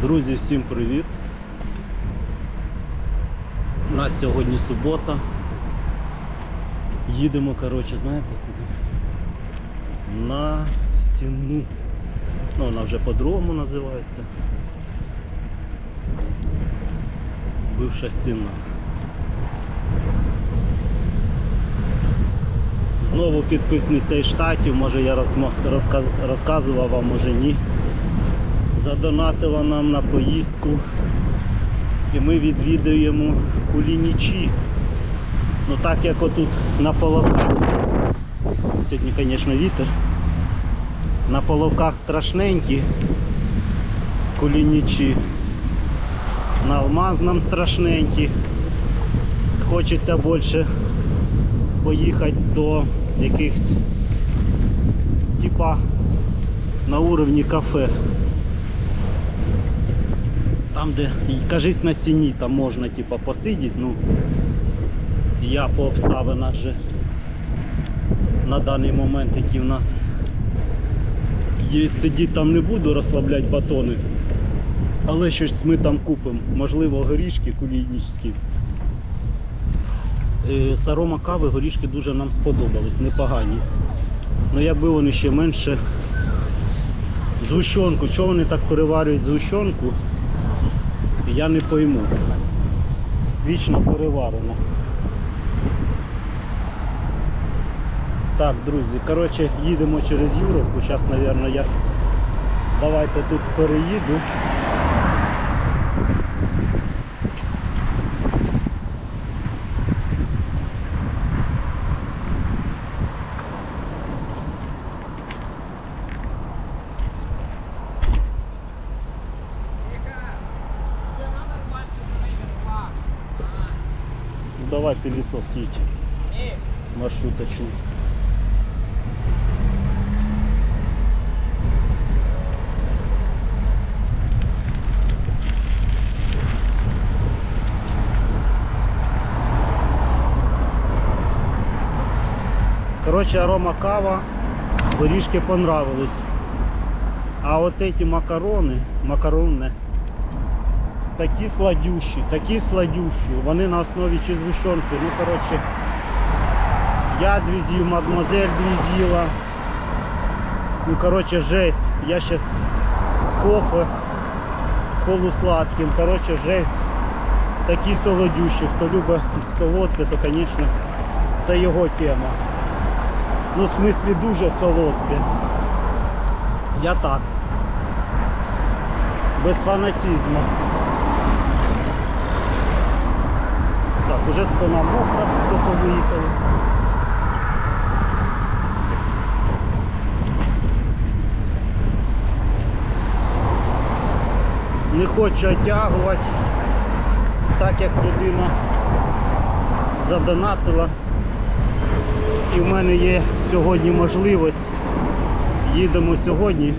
Друзі, всім привіт! У нас сьогодні субота. Їдемо, коротше, знаєте куди? На Сіну. Ну, вона вже по-другому називається. Бивша Сіна. Знову підписниця із штатів, може я розказував вам, може ні задонатила нам на поїздку і ми відвідуємо кулінічі. Ну так як отут на половках. Сьогодні, звісно, вітер. На половках страшненькі кулінічі. На алмазном страшненькі. Хочеться більше поїхати до якихось типа на уровні кафе. Там, де кажись на сіні, там можна типа посидіти, ну я по обставинах же на даний момент, які в нас є, сидіти там не буду, розслабляти батони. Але щось ми там купимо. Можливо, горішки кулінічні. Е, З арома кави горішки дуже нам сподобались, непогані. Ну якби вони ще менше згущенку. Чого вони так переварюють згущенку? Я не пойму. Вічно переварено. Так, друзі, коротше, їдемо через Юровку. Зараз, мабуть, я давайте тут переїду. Ну, давай пылесос едь. Маршруточный. Короче, арома кава, горішки понравились. А вот эти макароны, макароны, такі сладющі, такі сладющі. Вони на основі чи згущенки. Ну, коротше, я дві з'їв, мадемуазель дві з'їла. Ну, коротше, жесть. Я ще з кофе полусладким. Коротше, жесть. Такі солодющі. Хто любить солодке, то, звісно, це його тема. Ну, в смислі дуже солодке. Я так. Без фанатізму. Так, уже спина мокра, тільки виїхали. Не хочу оттягувати, так як людина задонатила. І в мене є сьогодні можливість. Їдемо сьогодні,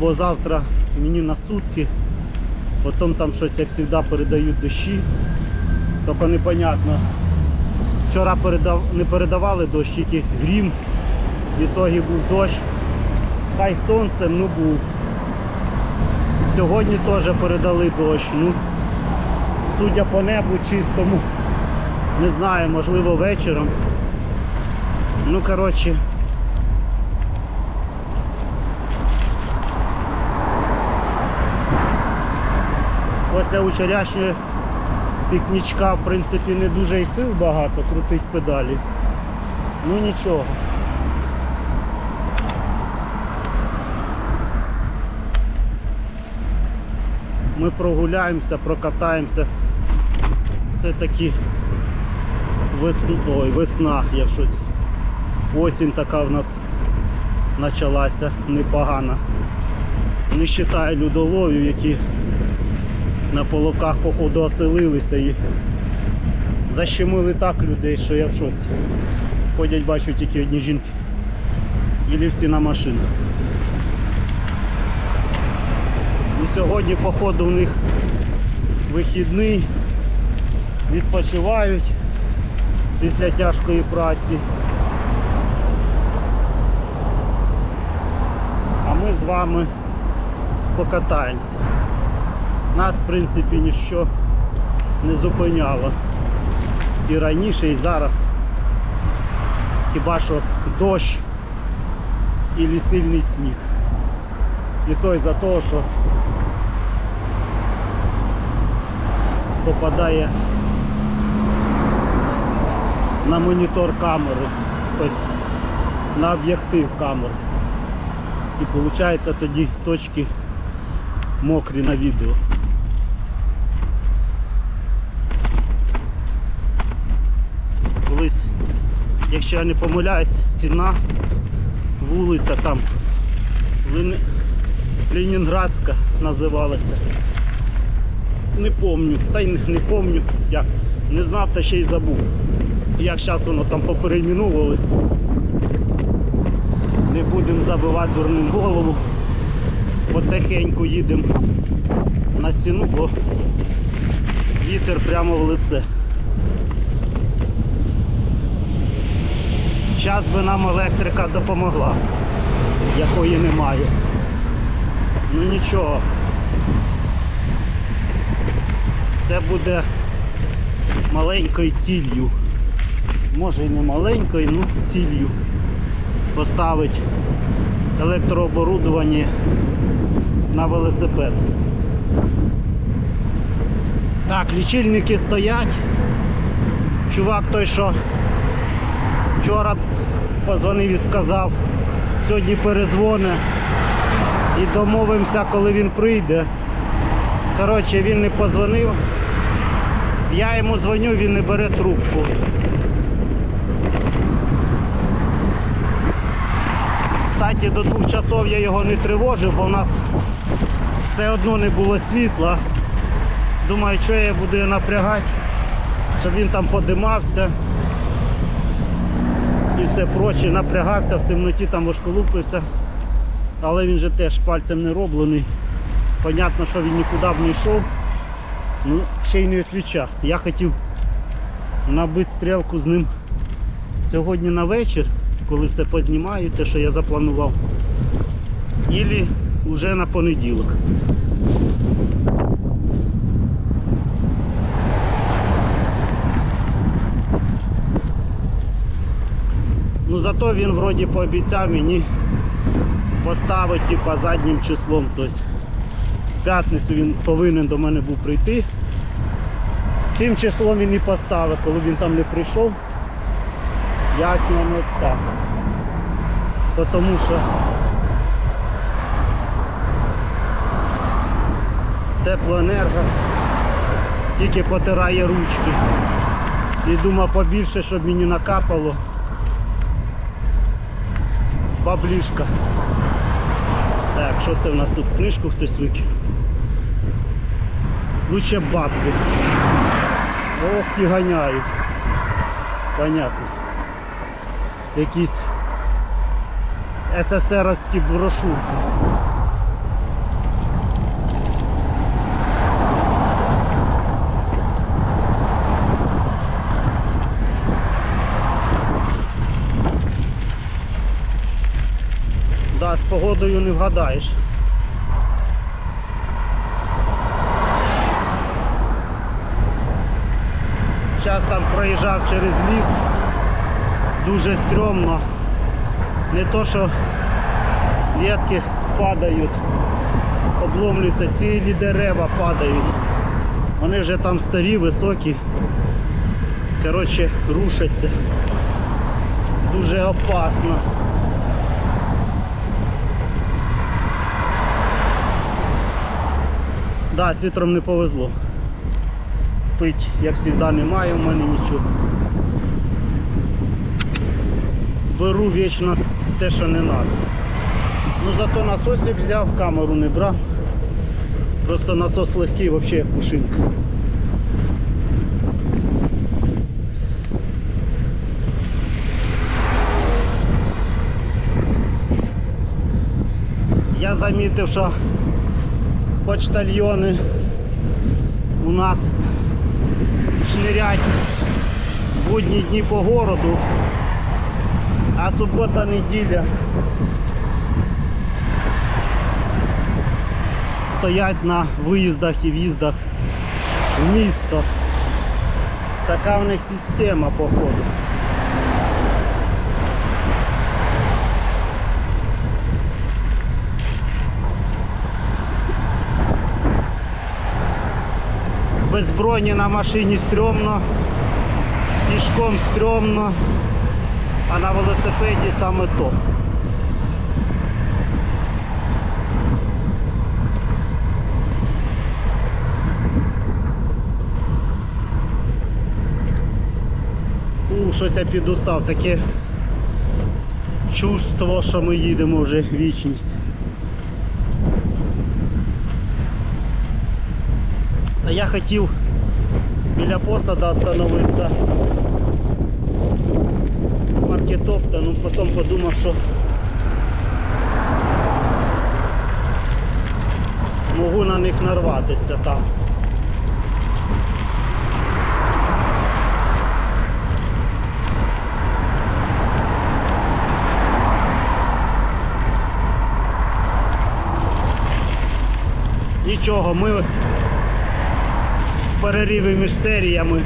бо завтра мені на сутки. Потім там щось, як завжди, передають дощі. Тільки непонятно. Вчора передав, не передавали дощ, тільки грім. В ітогі був дощ. Хай сонцем ну був. Сьогодні теж передали дощ. Ну, судя по небу чистому, не знаю, можливо вечором. Ну, коротше. Після вчорашнього пікнічка, в принципі, не дуже і сил багато крутить педалі. Ну нічого. Ми прогуляємося, прокатаємося. Все-таки весна, ой, весна, я шоці. Осінь така в нас почалася непогана. Не вважаю людоловів, які на половках походу оселилися і защемили так людей, що я в шоці. Ходять, бачу тільки одні жінки. Ілі всі на машинах. І сьогодні, походу, у них вихідний, відпочивають після тяжкої праці. А ми з вами покатаємося. Нас, в принципі, ніщо не зупиняло. І раніше, і зараз. Хіба що дощ і сильний сніг. І той за того, що попадає на монітор камери, тобто на об'єктив камери. І виходить тоді точки мокрі на відео. Колись, якщо я не помиляюсь, сіна вулиця там Лен... Ленінградська називалася. Не помню, та й не, не помню як. Не знав та ще й забув. Як зараз воно там поперейменували. Не будемо забивати дурним голову. Потихеньку їдемо на ціну, бо вітер прямо в лице. Зараз би нам електрика допомогла, якої немає. Ну нічого. Це буде маленькою ціллю. Може і не маленькою, ну ціллю поставити електрооборудування на велосипед. Так, лічильники стоять. Чувак той, що вчора позвонив і сказав, сьогодні перезвоне і домовимося, коли він прийде. Коротше, він не позвонив. Я йому дзвоню, він не бере трубку. Кстати, до двох часов я його не тривожив, бо в нас все одно не було світла. Думаю, що я буду напрягати, щоб він там подимався і все проче, напрягався, в темноті там ошколупився. Але він же теж пальцем не роблений. Понятно, що він нікуди б не йшов. Ну, ще й не відвічав. Я хотів набити стрілку з ним сьогодні на вечір, коли все познімаю, те, що я запланував. Ілі вже на понеділок. Ну зато він вроді пообіцяв мені поставити типа, заднім числом. Тобто в п'ятницю він повинен до мене був прийти. Тим числом він і поставив, коли він там не прийшов, я від нього не відстав. Тому що теплоенерго тільки потирає ручки. І думав побільше, щоб мені накапало баблішка. Так, що це в нас тут книжку хтось викинув? Лучше бабки. Ох, і ганяють. Понятно. Якісь СССРовські брошурки. Да, з погодою не вгадаєш. Зараз там проїжджав через ліс. Дуже стрьомно. Не то, що ветки падають, обломлюються, цілі дерева падають. Вони вже там старі, високі. Коротше, рушаться. Дуже опасно. Да, з вітром не повезло. Пить, як завжди, немає в мене нічого. Беру вічно те, що не треба. Ну зато насосик взяв, камеру не брав. Просто насос легкий, взагалі як пушинка. Я замітив, що почтальйони у нас шнирять будні дні по городу, а субота неділя стоять на виїздах і в'їздах в місто. Така в них система, походу. Без броні на машині стрьомно, пішком стрьомно, а на велосипеді саме то. У, щось я підустав, таке чувство, що ми їдемо вже вічність. Я хотів біля посада остановитися. Маркетопта, ну потім подумав, що можу на них нарватися там. Нічого, ми в перериві між серіями.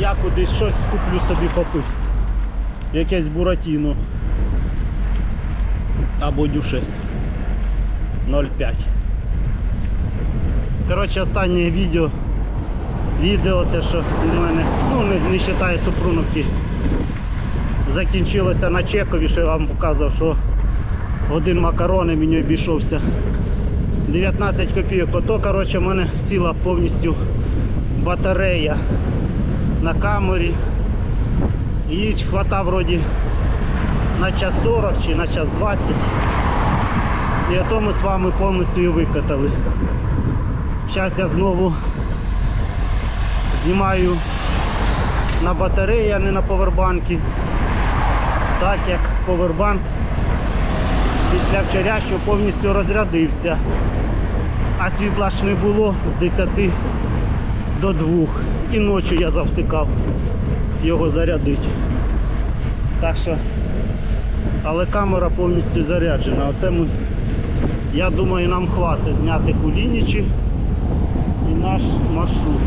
Я кудись щось куплю собі попити. Якесь буратіно. Або дюшес. 0,5. Коротше, останнє відео. Відео те, що у мене, ну не, не вважаю супруновки, закінчилося на чекові, що я вам показував, що один макарони мені обійшовся 19 копійок. Ото, коротше, в мене сіла повністю батарея на камері. Її хватав вроді на час 40 чи на час 20. І ото ми з вами повністю її викатали. Зараз я знову знімаю на батареї, а не на повербанки. Так як повербанк після вчорашнього повністю розрядився. А світла ж не було з 10 до 2. І ночі я завтикав його зарядити. Так що, але камера повністю заряджена. Оце ми, я думаю, нам хватить зняти кулінічі і наш маршрут.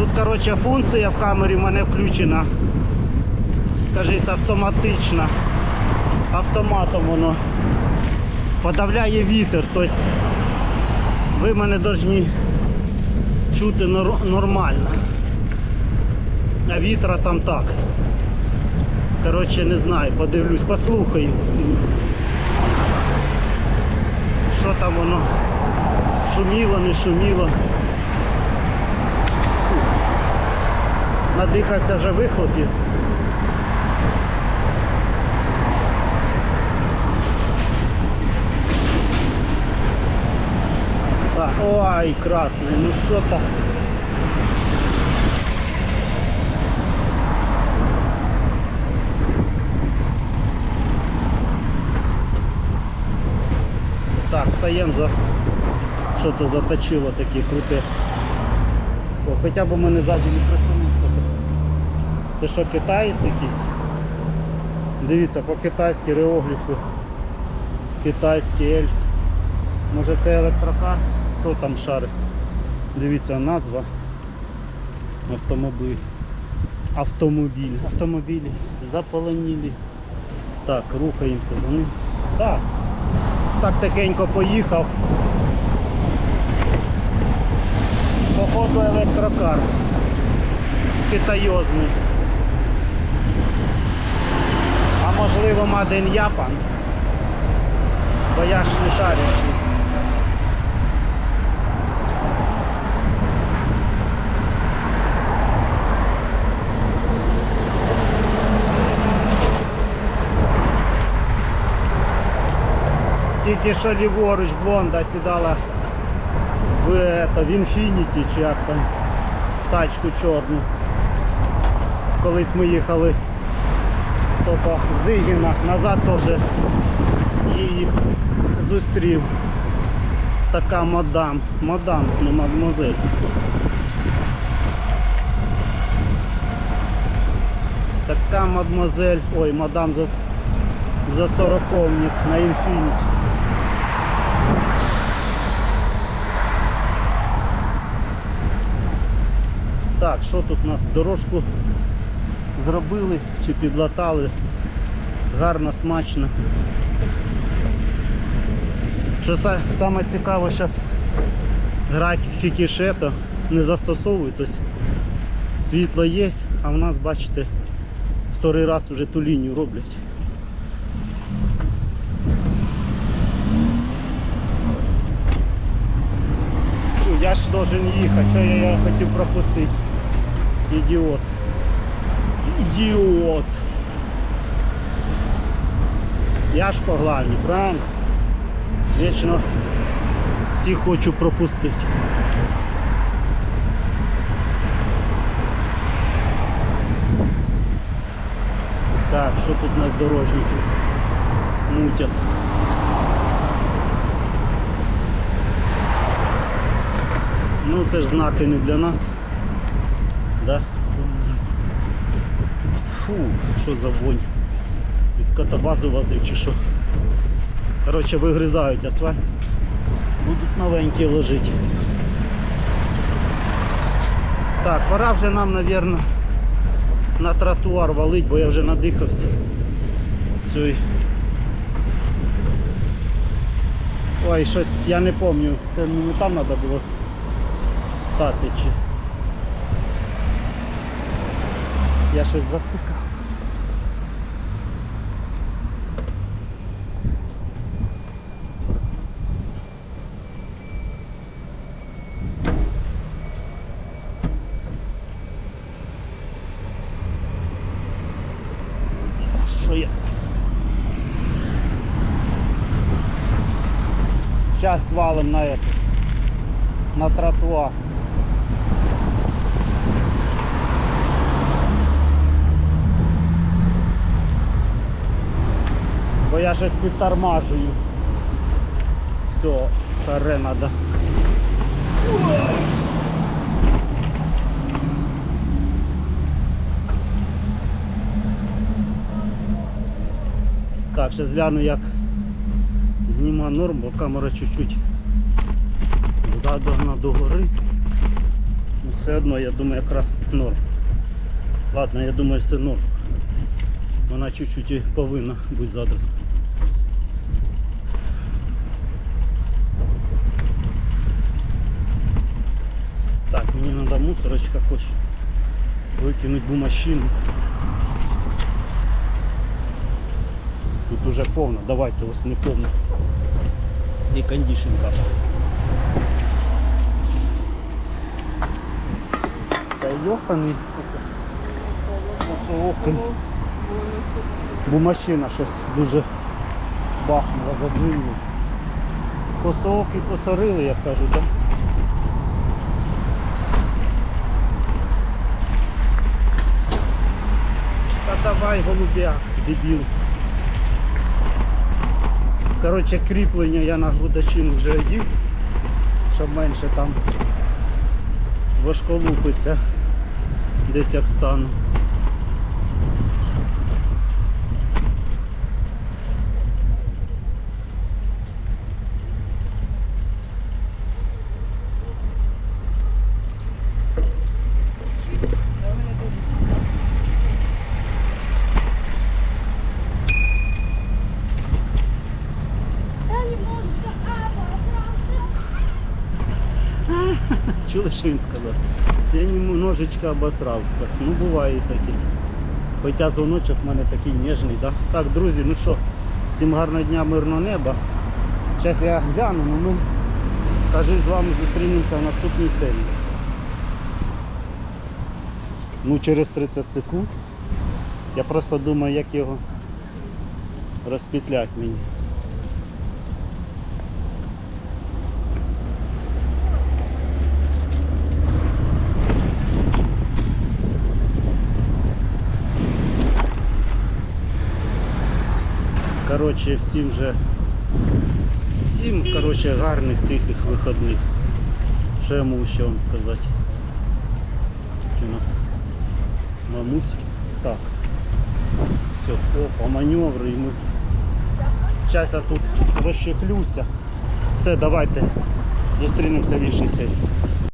Тут, коротше, функція в камері в мене включена. Кажись, автоматична. Автоматом воно подавляє вітер. Тобто ви мене повинні чути нормально. А вітра там так. Коротше, не знаю, подивлюсь, послухаю. Що там воно шуміло, не шуміло. Надихався вже вихлопів. Ой, красний, ну що так? Так, стаємо за... Що це за точило таке круте? О, хоча б у мене ззаді присунув. Це що, китаєць якийсь? Дивіться, по-китайськи реогліфи. Китайський ель. Може це електрокар? Хто там шарить? Дивіться, назва. Автомобіль. Автомобіль. Автомобілі заполонили. Так, рухаємося за ним. Так. Так тихенько поїхав. Походу електрокар. Китайозний. А можливо Маден Япан. Бо я ж не шарящий. Тільки що ліворуч блонда сідала в, это, в Infinity, чи як там, тачку чорну. Колись ми їхали з Зигіна, назад теж її зустрів. Така мадам, мадам, не мадмозель. Така мадмозель, ой, мадам за, за сороковник на інфініті. Так, що тут у нас? Дорожку зробили чи підлатали. Гарно, смачно. Що са- саме цікаве зараз грати в фікішето не застосовують. Тобто світло є, а в нас, бачите, вторий раз вже ту лінію роблять. Я ж должен їхати, що я його хотів пропустити. Ідіот. Ідіот. Я ж по главні, правильно? Вічно всіх хочу пропустити. Так, що тут у нас дорожники мутять? Ну це ж знаки не для нас. Да? Фу, що за вонь. Від скотобазу возив чи що. Коротше, вигризають асфальт. Будуть новенькі лежити. Так, пора вже нам, мабуть, на тротуар валить, бо я вже надихався. Цієї. Ой, щось я не пам'ятаю. Це мені там треба було стати чи. Я щось завтикав. Що я? Сейчас свалим на это. На тротуар. Бо я щось підтормажую. Все, каре надо. Так, зараз гляну як зніма норм, бо камера чуть-чуть задогна до гори. Ну, все одно, я думаю, якраз норм. Ладно, я думаю, все норм. Вона чуть-чуть повинна бути задана. Так, мені треба мусорочка хоч викинути бумащину. Тут уже повно, давайте ось не повно. І кондишнка. Та йоханий. Окей. Бумащина щось дуже бахнула, задзвінила. Косооки косорили, як кажуть, так? Та давай, голубяк, дебіл. Коротше, кріплення я на грудачину вже одів, щоб менше там важко лупиться, десь як стану. Чули, що він сказав? Я немножечко обосрався. Ну буває і таке. Хоча дзвоночок в мене такий ніжний, да? Так, друзі, ну що, всім гарного дня, мирного неба. Зараз я гляну, ну ми кажу, з вами зустрінемося в наступній серії. Ну через 30 секунд. Я просто думаю, як його розпетлять мені. Коротше, всім же всім коротше, гарних тихих вихідних. Що я можу ще вам сказати? Чи у нас мамусь? Так. Все, опа, маневри і ми. Зараз я тут розчехлюся. Все, давайте зустрінемося в іншій серії.